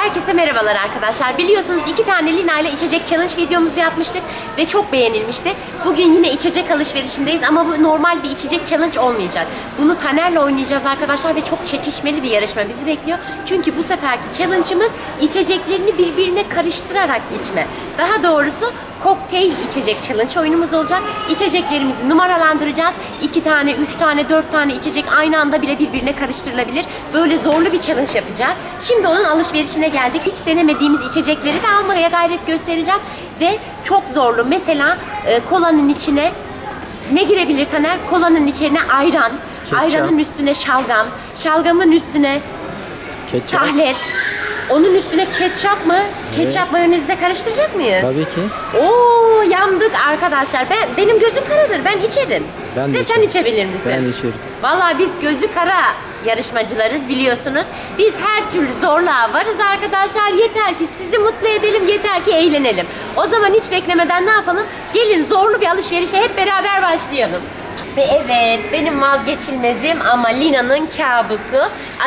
Herkese merhabalar arkadaşlar. Biliyorsunuz iki tane Lina ile içecek challenge videomuzu yapmıştık ve çok beğenilmişti. Bugün yine içecek alışverişindeyiz ama bu normal bir içecek challenge olmayacak. Bunu Taner'le oynayacağız arkadaşlar ve çok çekişmeli bir yarışma bizi bekliyor. Çünkü bu seferki challenge'ımız içeceklerini birbirine karıştırarak içme. Daha doğrusu kokteyl içecek challenge oyunumuz olacak. İçeceklerimizi numaralandıracağız. İki tane, üç tane, dört tane içecek aynı anda bile birbirine karıştırılabilir. Böyle zorlu bir challenge yapacağız. Şimdi onun alışverişine geldik. Hiç denemediğimiz içecekleri de almaya gayret göstereceğim. Ve çok zorlu. Mesela e, kolanın içine ne girebilir Taner? Kolanın içine ayran. Ketçap. Ayranın üstüne şalgam. Şalgamın üstüne Ketçap. sahlet. Onun üstüne ketçap mı? Ketçap mayonezle karıştıracak mıyız? Tabii ki. Oo yandık arkadaşlar. Ben benim gözüm karadır. Ben içerim. Ben de de sen içerim. içebilir misin? Ben içerim. Vallahi biz gözü kara yarışmacılarız biliyorsunuz. Biz her türlü zorluğa varız arkadaşlar. Yeter ki sizi mutlu edelim, yeter ki eğlenelim. O zaman hiç beklemeden ne yapalım? Gelin zorlu bir alışverişe hep beraber başlayalım. Ve evet benim vazgeçilmezim ama Lina'nın kabusu.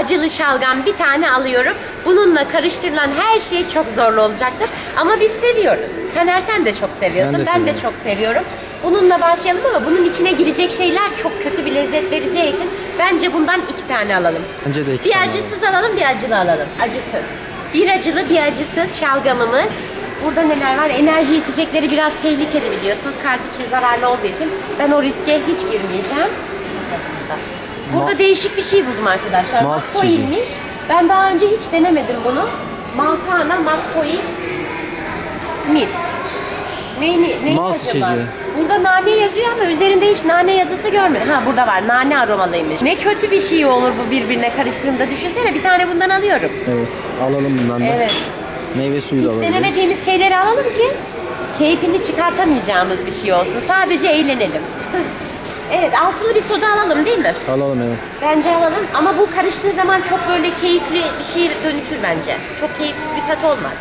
Acılı şalgam bir tane alıyorum. Bununla karıştırılan her şey çok zorlu olacaktır. Ama biz seviyoruz. Taner sen de çok seviyorsun. Ben de ben de seviyorum. çok seviyorum. Bununla başlayalım ama bunun içine girecek şeyler çok kötü bir lezzet vereceği için bence bundan iki tane alalım. Bence de iki Bir tane acısız alalım, bir acılı alalım. Acısız. Bir acılı, bir acısız şalgamımız. Burada neler var? Enerji içecekleri biraz tehlikeli biliyorsunuz. Kalp için zararlı olduğu için ben o riske hiç girmeyeceğim. Burada Ma- değişik bir şey buldum arkadaşlar. Malt Maktoil'miş. Ben daha önce hiç denemedim bunu. Maltana Maktoil Misk. Neyini, neyi Malt acaba? içeceği. Burada nane yazıyor ama üzerinde hiç nane yazısı görmedim. Ha burada var. Nane aromalıymış. Ne kötü bir şey olur bu birbirine karıştığında. Düşünsene bir tane bundan alıyorum. Evet. Alalım bundan da. Evet. Meyve suyu da Hiç alabiliriz. denemediğimiz şeyleri alalım ki keyfini çıkartamayacağımız bir şey olsun. Sadece eğlenelim. evet altılı bir soda alalım değil mi? Alalım evet. Bence alalım ama bu karıştığı zaman çok böyle keyifli bir şeye dönüşür bence. Çok keyifsiz bir tat olmaz.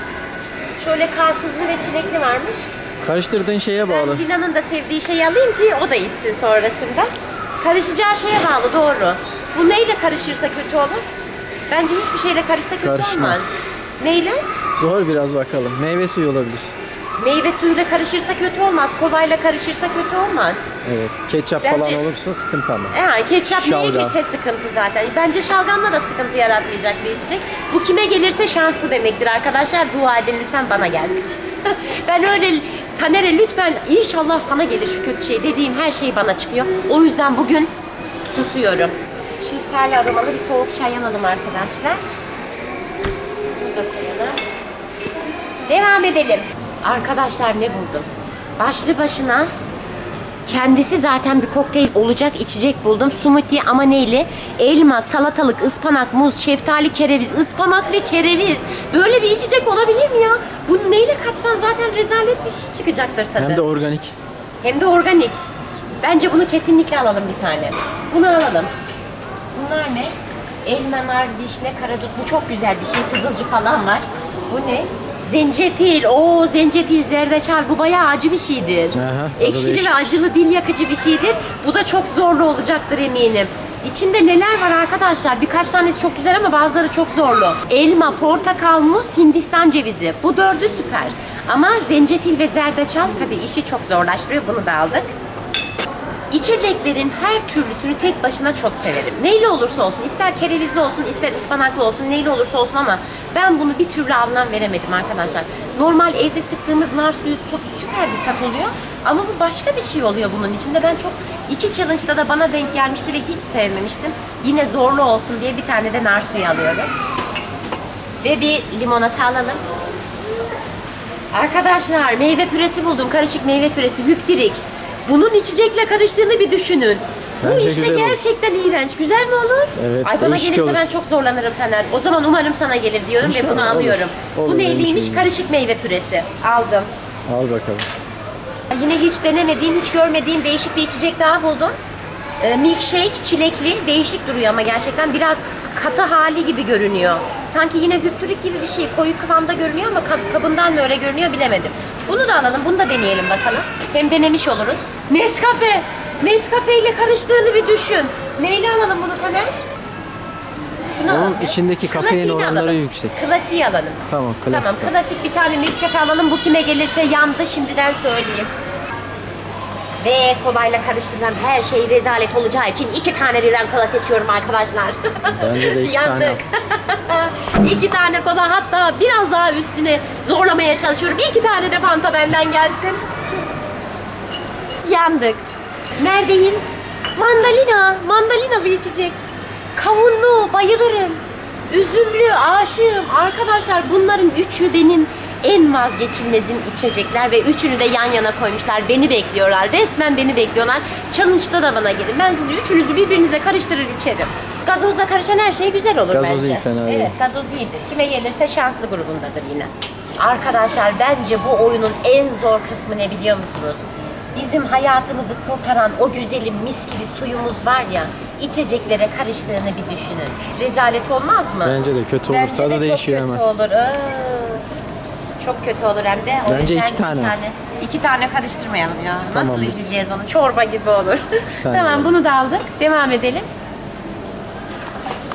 Şöyle karpuzlu ve çilekli varmış. Karıştırdığın şeye bağlı. Ben Lina'nın da sevdiği şeyi alayım ki o da içsin sonrasında. Karışacağı şeye bağlı doğru. Bu neyle karışırsa kötü olur? Bence hiçbir şeyle karışsa kötü Karışmaz. olmaz. Neyle? Zor biraz bakalım. Meyve suyu olabilir. Meyve suyuyla karışırsa kötü olmaz. Kolayla karışırsa kötü olmaz. Evet. Ketçap Bence- falan olursa sıkıntı ama. Yani ketçap neye Şalgam. girse sıkıntı zaten. Bence şalgamla da sıkıntı yaratmayacak bir içecek. Bu kime gelirse şanslı demektir arkadaşlar. Dua edin lütfen bana gelsin. ben öyle Taner'e lütfen inşallah sana gelir şu kötü şey dediğim her şey bana çıkıyor. O yüzden bugün susuyorum. Şeftali aromalı bir soğuk çay alalım arkadaşlar. Bunu da koyalım. Devam edelim. Arkadaşlar ne buldum? Başlı başına Kendisi zaten bir kokteyl olacak içecek buldum. Smoothie ama neyli? Elma, salatalık, ıspanak, muz, şeftali, kereviz, ıspanak ve kereviz. Böyle bir içecek olabilir mi ya? Bunu neyle katsan zaten rezalet bir şey çıkacaktır tadı. Hem de organik. Hem de organik. Bence bunu kesinlikle alalım bir tane. Bunu alalım. Bunlar ne? Elma, nar, vişne, karadut. Bu çok güzel bir şey. Kızılcık falan var. Bu ne? Zencefil. Oo zencefil, zerdeçal. Bu bayağı acı bir şeydir. Aha, tadı Ekşili değişik. ve acılı dil yakıcı bir şeydir. Bu da çok zorlu olacaktır eminim. İçinde neler var arkadaşlar? Birkaç tanesi çok güzel ama bazıları çok zorlu. Elma, portakal, muz, Hindistan cevizi. Bu dördü süper. Ama zencefil ve zerdeçal tabii işi çok zorlaştırıyor. Bunu da aldık. İçeceklerin her türlüsünü tek başına çok severim. Neyle olursa olsun, ister kerevizli olsun, ister ıspanaklı olsun, neyle olursa olsun ama ben bunu bir türlü anlam veremedim arkadaşlar. Normal evde sıktığımız nar suyu su- süper bir tat oluyor ama bu başka bir şey oluyor bunun içinde. Ben çok iki challenge'da da bana denk gelmişti ve hiç sevmemiştim. Yine zorlu olsun diye bir tane de nar suyu alıyorum. Ve bir limonata alalım. Arkadaşlar meyve püresi buldum. Karışık meyve püresi. Hüptirik. Bunun içecekle karıştığını bir düşünün. Bu Bence işte güzel olur. gerçekten iğrenç. Güzel mi olur? Evet, Ay bana değişik gelirse olur. ben çok zorlanırım Taner. O zaman umarım sana gelir diyorum ve İnşallah, bunu olur. alıyorum. Olur, Bu neyliymiş? iyi. Karışık meyve püresi. Aldım. Al bakalım. Yine hiç denemediğim, hiç görmediğim değişik bir içecek daha buldum. Ee, milkshake çilekli. Değişik duruyor ama gerçekten biraz katı hali gibi görünüyor. Sanki yine hüptürik gibi bir şey. Koyu kıvamda görünüyor ama ka- kabından mı öyle görünüyor bilemedim. Bunu da alalım, bunu da deneyelim bakalım. Hem denemiş oluruz. Nescafe! Nescafe ile karıştığını bir düşün. Neyle alalım bunu Taner? Şunu Onun alalım. içindeki kafein Klasiğini oranları alalım. yüksek. Klasiği alalım. Tamam, klasik. Tamam klasik bir tane Nescafe alalım. Bu kime gelirse yandı şimdiden söyleyeyim. Ve kolayla karıştırılan her şey rezalet olacağı için iki tane birden kola seçiyorum arkadaşlar. Bence de iki tane iki tane kola hatta biraz daha üstüne zorlamaya çalışıyorum. İki tane de Fanta benden gelsin. Yandık. Neredeyim? Mandalina. Mandalinalı içecek. Kavunlu. Bayılırım. Üzümlü. Aşığım. Arkadaşlar bunların üçü benim en vazgeçilmezim içecekler ve üçünü de yan yana koymuşlar. Beni bekliyorlar. Resmen beni bekliyorlar. Challenge'da da bana gelin. Ben sizi üçünüzü birbirinize karıştırır içerim. Gazozla karışan her şey güzel olur Gazoz bence. iyi, fena değil. Evet, gazoz iyidir. Kime gelirse şanslı grubundadır yine. Arkadaşlar bence bu oyunun en zor kısmı ne biliyor musunuz? Bizim hayatımızı kurtaran o güzelim mis gibi suyumuz var ya, içeceklere karıştığını bir düşünün. Rezalet olmaz mı? Bence de kötü olur. Tadı de değişiyor çok kötü hemen. olur. Iı. Çok kötü olur hem de. O Bence yüzden iki tane. İki tane karıştırmayalım ya. Nasıl Tamamdır. içeceğiz onu? Çorba gibi olur. tane tamam alalım. bunu da aldık. Devam edelim.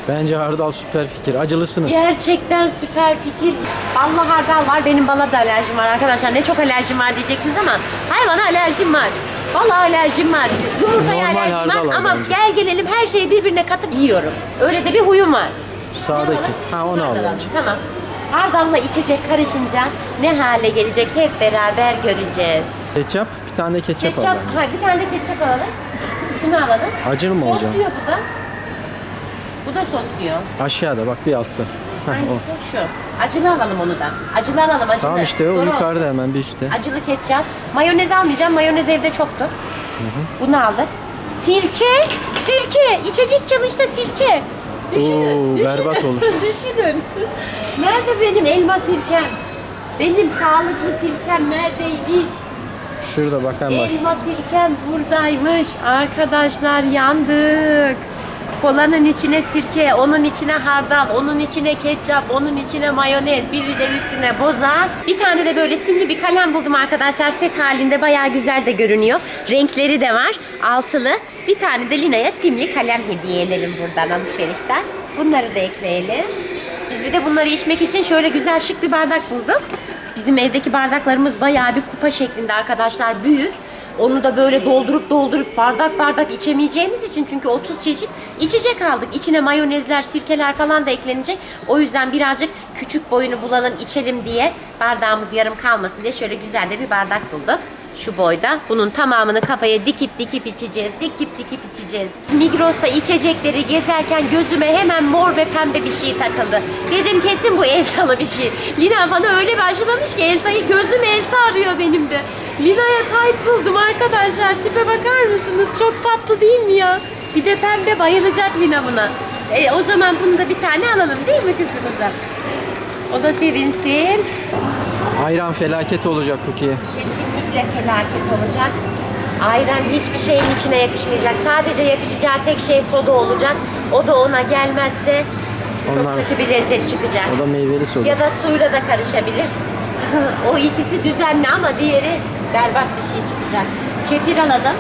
Bence hardal süper fikir. Acılısını. Gerçekten süper fikir. Ballı hardal var. Benim bala da alerjim var arkadaşlar. Ne çok alerjim var diyeceksiniz ama hayvana alerjim var. Bala alerjim var. Yumurtaya Normal alerjim var ama bence. gel gelelim her şeyi birbirine katıp yiyorum. Öyle de bir huyum var. Sağdaki. Ha onu al bence. Tamam. Hardalla içecek karışınca ne hale gelecek hep beraber göreceğiz. Ketçap. Bir tane de ketçap, Ketçap, al bence. ha, bir tane de ketçap alalım. Şunu alalım. Acır mı sos olacak? diyor bu da. Bu da sos diyor. Aşağıda bak bir altta. Heh, o. Hangisi? Şu. Acılı alalım onu da. Acılı alalım acılı. Tamam işte o Zor yukarıda olsun. hemen bir üstte. Acılı ketçap. Mayonez almayacağım. Mayonez evde çoktu. Bunu aldık. Sirke. Sirke. İçecek challenge'da sirke. Düşünün. Oo, düşünün, berbat olur. düşünün. Nerede benim elma sirkem? Benim sağlıklı sirkem neredeymiş? Şurada bak hemen bak. Elma sirkem buradaymış. Arkadaşlar yandık. Kolanın içine sirke, onun içine hardal, onun içine ketçap, onun içine mayonez, bir de üstüne boza. Bir tane de böyle simli bir kalem buldum arkadaşlar. Set halinde bayağı güzel de görünüyor. Renkleri de var. Altılı. Bir tane de Lina'ya simli kalem hediye edelim buradan alışverişten. Bunları da ekleyelim. Biz bir de bunları içmek için şöyle güzel şık bir bardak bulduk. Bizim evdeki bardaklarımız bayağı bir kupa şeklinde arkadaşlar büyük. Onu da böyle doldurup doldurup bardak bardak içemeyeceğimiz için çünkü 30 çeşit içecek aldık. İçine mayonezler, sirkeler falan da eklenecek. O yüzden birazcık küçük boyunu bulalım, içelim diye bardağımız yarım kalmasın diye şöyle güzel de bir bardak bulduk. Şu boyda. Bunun tamamını kafaya dikip dikip içeceğiz. Dikip dikip içeceğiz. Migros'ta içecekleri gezerken gözüme hemen mor ve pembe bir şey takıldı. Dedim kesin bu Elsa'lı bir şey. Lina bana öyle bir aşılamış ki Elsa'yı gözüm Elsa arıyor benim de. Lina'ya tight buldum arkadaşlar. Tipe bakar mısınız? Çok tatlı değil mi ya? Bir de pembe bayılacak Lina buna. E, o zaman bunu da bir tane alalım değil mi kızımıza? O da sevinsin. Ayran felaket olacak Cookie'ye. Kesinlikle felaket olacak. Ayran hiçbir şeyin içine yakışmayacak. Sadece yakışacağı tek şey soda olacak. O da ona gelmezse çok kötü bir lezzet çıkacak. O da meyveli soda. Ya da suyla da karışabilir. o ikisi düzenli ama diğeri berbat bir şey çıkacak. Kefir alalım.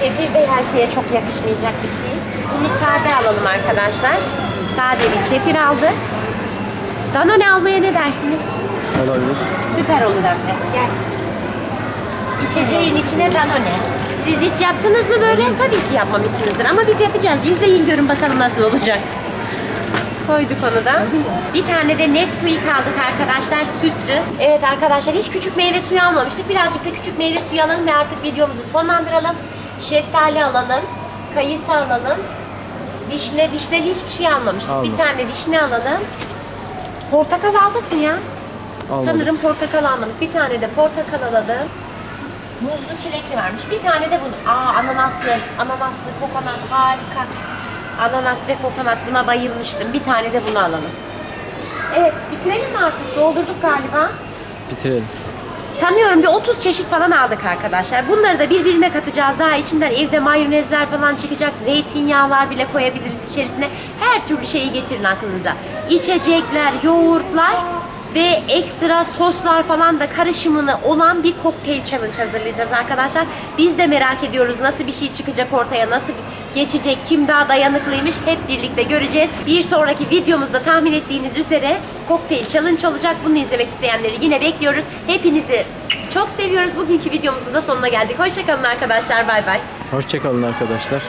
Kefir de her şeye çok yakışmayacak bir şey. Bunu sade alalım arkadaşlar. Sade bir kefir aldık. Danone almaya ne dersiniz? Olabilir. Süper olur hem de. Gel. İçeceğin içine danone. Siz hiç yaptınız mı böyle? Tabii ki yapmamışsınızdır ama biz yapacağız. İzleyin görün bakalım nasıl olacak. Koyduk onu da. Bir tane de Nesquik aldık arkadaşlar sütlü. Evet arkadaşlar hiç küçük meyve suyu almamıştık. Birazcık da küçük meyve suyu alalım ve artık videomuzu sonlandıralım. Şeftali alalım. Kayısı alalım. Vişne, vişneli hiçbir şey almamıştık. Almadık. Bir tane vişne alalım. Portakal aldık mı ya? Almadık. Sanırım portakal almadık. Bir tane de portakal alalım. Muzlu çilekli varmış. Bir tane de bunu. Aa ananaslı. Ananaslı kokonat harika. Ananas ve kokonat buna bayılmıştım. Bir tane de bunu alalım. Evet bitirelim mi artık? Doldurduk galiba. Bitirelim. Sanıyorum bir 30 çeşit falan aldık arkadaşlar. Bunları da birbirine katacağız. Daha içinden evde mayonezler falan çıkacak. Zeytinyağlar bile koyabiliriz içerisine. Her türlü şeyi getirin aklınıza. İçecekler, yoğurtlar ve ekstra soslar falan da karışımını olan bir kokteyl challenge hazırlayacağız arkadaşlar. Biz de merak ediyoruz nasıl bir şey çıkacak ortaya, nasıl geçecek, kim daha dayanıklıymış hep birlikte göreceğiz. Bir sonraki videomuzda tahmin ettiğiniz üzere kokteyl challenge olacak. Bunu izlemek isteyenleri yine bekliyoruz. Hepinizi çok seviyoruz. Bugünkü videomuzun da sonuna geldik. Hoşçakalın arkadaşlar. Bay bay. Hoşçakalın arkadaşlar.